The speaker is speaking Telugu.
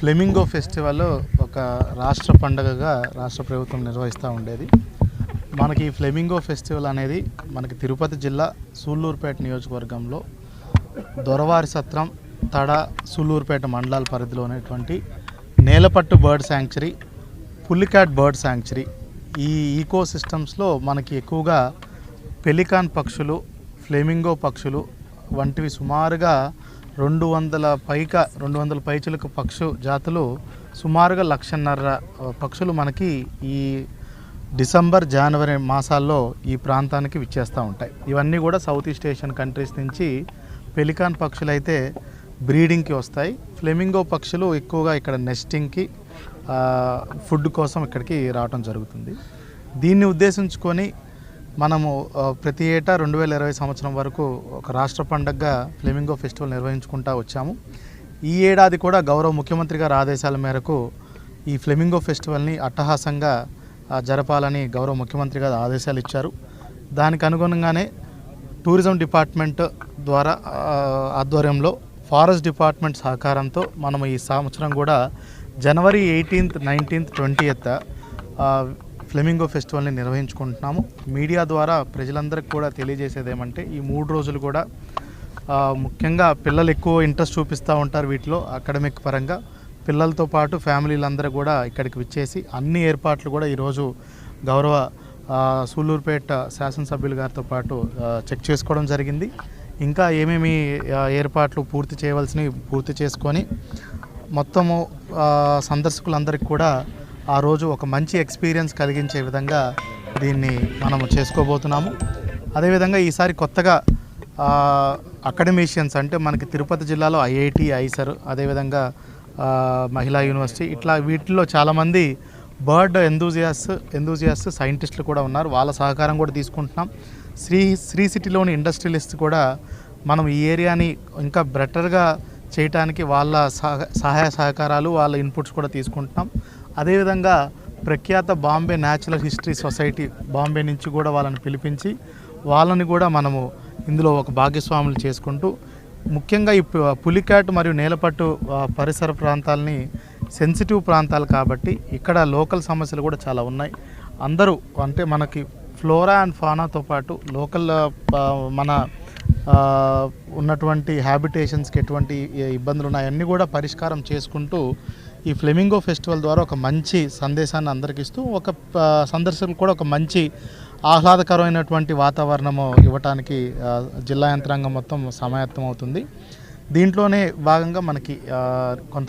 ఫ్లెమింగో ఫెస్టివల్ ఒక రాష్ట్ర పండగగా రాష్ట్ర ప్రభుత్వం నిర్వహిస్తూ ఉండేది. మనకి ఈ ఫ్లెమింగో ఫెస్టివల్ అనేది మనకి తిరుపతి జిల్లా సూళ్ళూరుపేట నియోజకవర్గంలో దొరవారి సత్రం తడ సూళ్ళూరుపేట మండలాల పరిధిలో ఉన్నటువంటి Nelapattu bird sanctuary Pulicat bird sanctuary ఈ ఈకో సిస్టమ్స్లో మనకి ఎక్కువగా పెలికాన్ పక్షులు ఫ్లెమింగో పక్షులు వంటివి సుమారుగా రెండు వందల పైక రెండు వందల పైచులకు పక్షు జాతులు సుమారుగా లక్షన్నర పక్షులు మనకి ఈ డిసెంబర్ జనవరి మాసాల్లో ఈ ప్రాంతానికి విచ్చేస్తూ ఉంటాయి. ఇవన్నీ కూడా సౌత్ ఈస్ట్ ఏషియన్ కంట్రీస్ నుంచి పెలికాన్ పక్షులు అయితే బ్రీడింగ్కి వస్తాయి. ఫ్లెమింగో పక్షులు ఎక్కువగా ఇక్కడ నెస్టింగ్కి ఫుడ్ కోసం ఇక్కడికి రావటం జరుగుతుంది. దీన్ని ఉద్దేశించుకొని మనము ప్రతి ఏటా రెండు వేల ఇరవై సంవత్సరం వరకు ఒక రాష్ట్ర పండగగా ఫ్లెమింగో ఫెస్టివల్ నిర్వహించుకుంటూ వచ్చాము. ఈ ఏడాది కూడా గౌరవ ముఖ్యమంత్రి గారి ఆదేశాల మేరకు ఈ ఫ్లెమింగో ఫెస్టివల్ని అట్టహాసంగా జరపాలని గౌరవ ముఖ్యమంత్రి గారు ఆదేశాలు ఇచ్చారు. దానికి అనుగుణంగానే టూరిజం డిపార్ట్మెంట్ ద్వారా ఆధ్వర్యంలో ఫారెస్ట్ డిపార్ట్మెంట్ సహకారంతో మనం ఈ సంవత్సరం కూడా జనవరి ఎయిటీన్త్ నైన్టీన్త్ ట్వంటీయత్ ఫ్లెమింగో ఫెస్టివల్ని నిర్వహించుకుంటున్నాము. మీడియా ద్వారా ప్రజలందరికీ కూడా తెలియజేసేది ఏమంటే ఈ మూడు రోజులు కూడా ముఖ్యంగా పిల్లలు ఎక్కువ ఇంట్రెస్ట్ చూపిస్తూ ఉంటారు వీటిలో అకాడమిక్ పరంగా. పిల్లలతో పాటు ఫ్యామిలీలందరూ కూడా ఇక్కడికి విచ్చేసి అన్ని ఏర్పాట్లు కూడా ఈరోజు గౌరవ సూళ్ళూరుపేట శాసనసభ్యులు గారితో పాటు చెక్ చేసుకోవడం జరిగింది. ఇంకా ఏమేమి ఏర్పాట్లు పూర్తి చేయవలసినవి పూర్తి చేసుకొని మొత్తము సందర్శకులందరికీ కూడా ఆ రోజు ఒక మంచి ఎక్స్పీరియన్స్ కలిగించే విధంగా దీన్ని మనము చేసుకోబోతున్నాము. అదేవిధంగా ఈసారి కొత్తగా అకాడమీషియన్స్ అంటే మనకి తిరుపతి జిల్లాలో ఐఐటి ఐసర్ అదేవిధంగా మహిళా యూనివర్సిటీ ఇట్లా వీటిల్లో చాలామంది బర్డ్ ఎందూజియాస్ ఎందూజియాస్ సైంటిస్టులు కూడా ఉన్నారు. వాళ్ళ సహకారం కూడా తీసుకుంటున్నాం. శ్రీ శ్రీ సిటీలోని ఇండస్ట్రియలిస్ట్ కూడా మనం ఈ ఏరియాని ఇంకా బెటర్గా చేయటానికి వాళ్ళ సహ సహాయ సహకారాలు వాళ్ళ ఇన్పుట్స్ కూడా తీసుకుంటున్నాం. అదేవిధంగా ప్రఖ్యాత Bombay natural history society Bombay నుంచి కూడా వాళ్ళని పిలిపించి వాళ్ళని కూడా మనము ఇందులో ఒక భాగస్వాములు చేసుకుంటూ ముఖ్యంగా ఈ పులికాట్ మరియు నేలపట్టు పరిసర ప్రాంతాలని సెన్సిటివ్ ప్రాంతాలు కాబట్టి ఇక్కడ లోకల్ సమస్యలు కూడా చాలా ఉన్నాయి. అందరూ అంటే మనకి ఫ్లోరా అండ్ ఫానాతో పాటు లోకల్ మన ఉన్నటువంటి హ్యాబిటేషన్స్కి ఎటువంటి ఇబ్బందులు ఉన్నాయన్నీ కూడా పరిష్కారం చేసుకుంటూ ఈ ఫ్లెమింగో ఫెస్టివల్ ద్వారా ఒక మంచి సందేశాన్ని అందరికి ఇస్తూ ఒక సందర్శకులు కూడా ఒక మంచి ఆహ్లాదకరమైనటువంటి వాతావరణము ఇవ్వటానికి జిల్లా యంత్రాంగం మొత్తం సమాయత్తం అవుతుంది దీంట్లోనే భాగంగా మనకి కొంత